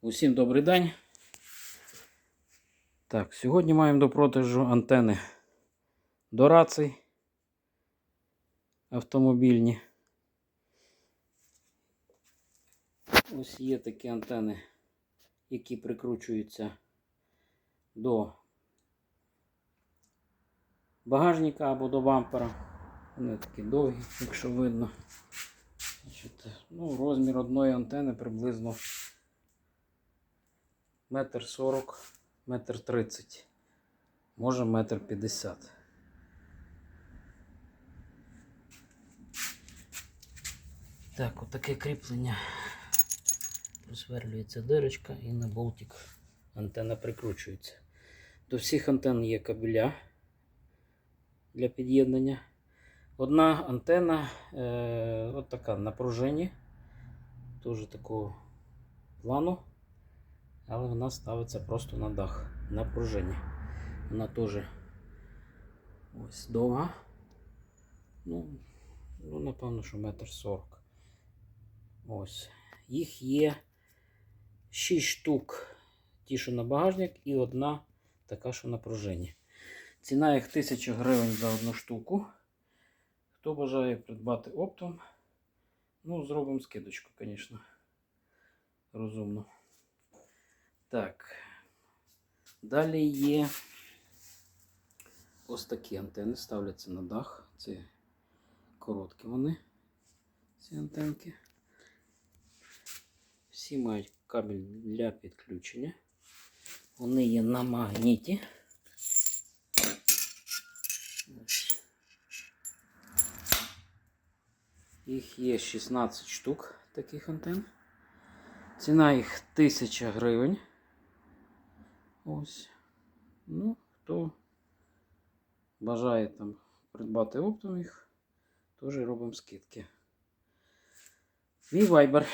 Усім добрий день. Так, сьогодні маємо до продажу антени до рацій автомобільні. Ось є такі антени, які прикручуються до багажника або до бампера. Вони такі довгі, якщо видно. Ну, розмір одної антени приблизно метр сорок, метр тридцять, може метр п'ятдесят. Так, отаке кріплення. Просверлюється дирочка і на болтик антенна прикручується. До всіх антенн є кабеля для під'єднання. Одна антенна е, от така на пружині, теж такого плану, але вона ставиться просто на дах, на пружині. Вона теж ось довга. Ну, ну напевно, що метр сорок. Ось. Їх є 6 штук, ті, що на багажник, і одна така, що на пружині. Ціна їх 1000 гривень за одну штуку. Хто бажає придбати оптом, ну, зробимо скидочку, звісно. Розумно. Так. Далі є ось такі антени, ставляться на дах. Це короткі вони, ці антенки. Всі мають кабель для підключення. Вони є на магніті. Їх є 16 штук таких антен. Ціна їх 1000 гривень. Ось. Ну, хто бажає там придбати оптом їх, теж робимо скидки. Мій Viber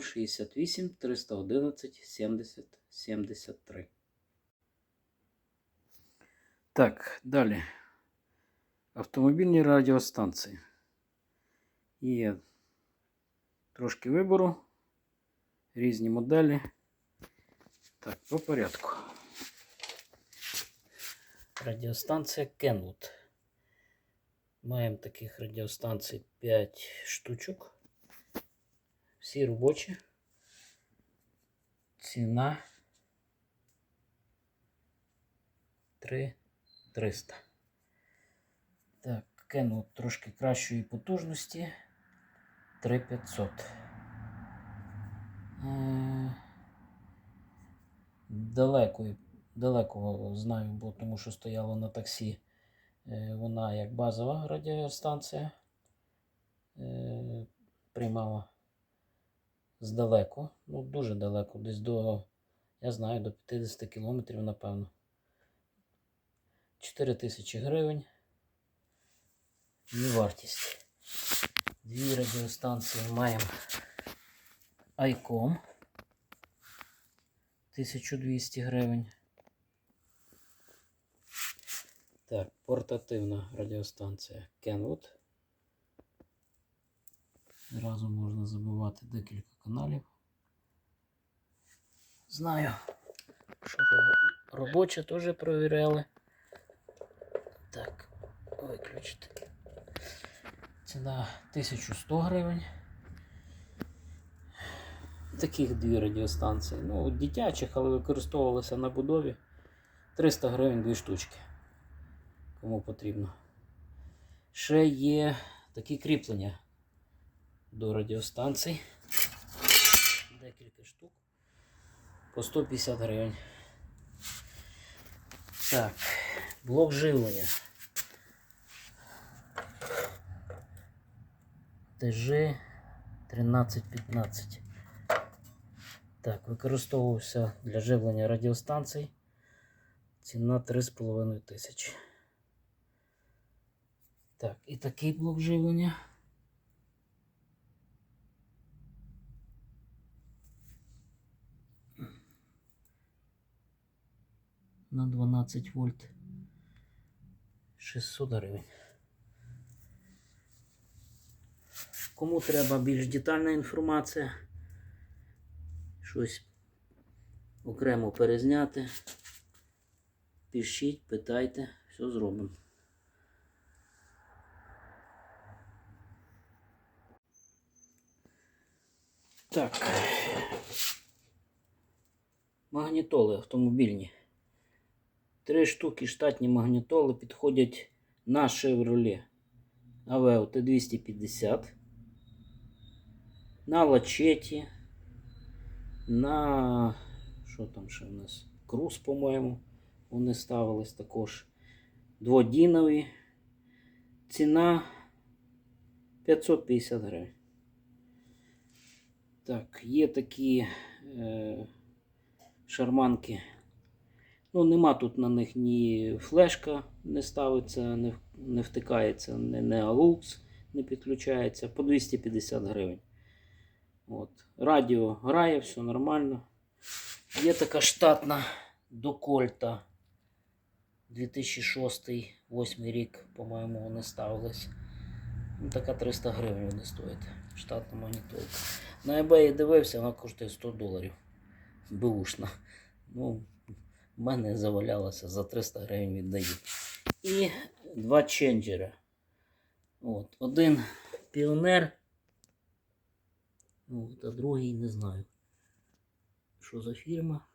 068 311 70 73. Так, далі. Автомобільні радіостанції. Є трошки вибору, різні моделі. Так, по порядку. Радіостанція Kenwood. Маємо таких радіостанцій 5 штучок. Всі робочі. Ціна 3300. Так, Kenwood трошки кращої потужності. 3500. Далеко, далеко знаю, бо тому що стояло на таксі. Е, Вона як базова радіостанція. Е, Приймала здалеку. Ну, дуже далеко, десь до, я знаю, до 50 кілометрів, напевно. 4 тисячі гривень. І вартість. Дві радіостанції маємо ICOM 1200 гривень. Так, портативна радіостанція Kenwood. Зразу можна забивати декілька каналів. Знаю, що робо- робоче теж провіряли. Так, виключити. Ціна 1100 гривень. Таких дві радіостанції. Ну, дитячих, але використовувалися на будові. 300 гривень дві штучки. Кому потрібно. Ще є такі кріплення до радіостанцій. Декілька штук. По 150 гривень. Так, блок живлення. ТЖ 1315. Так, використовувався для живлення радіостанцій. Ціна 3,5 тисячі. Так, і такий блок живлення. На 12 вольт 600 гривень. Кому треба більш детальна інформація, щось окремо перезняти, пишіть, питайте, все зробимо. Так. Магнітоли автомобільні. Три штуки штатні магнітоли підходять на Chevrolet Aveo T250, на лачеті, на що там ще в нас? Круз, по-моєму, вони ставились також. Дводінові. Ціна 550 гривень. Так, є такі е, шарманки. Ну, нема тут на них ні флешка не ставиться, не, не втикається, не, не AUX не підключається. По 250 гривень. От. Радіо грає, все нормально. Є така штатна до Кольта. 2006-2008 рік, по-моєму, вони ставились. Ну, така 300 гривень вони стоять. Штатна магнітолка. На eBay дивився, вона коштує 100 доларів. Бушна. Ну, в мене завалялося за 300 гривень віддаю. І два ченджера. От. Один піонер. От, а другий не знаю. Що за фірма.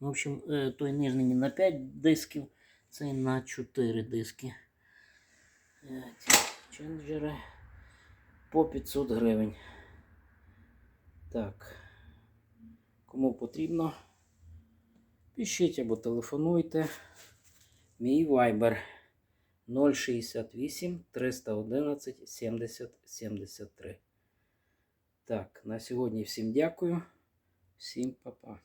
В общем, е, той нижній на 5 дисків, цей на 4 диски. Ченджери по 500 гривень. Так. Кому потрібно, пишіть або телефонуйте. Мій Viber 068 311 70 73. Так, на сьогодні всім дякую. Всім па-па.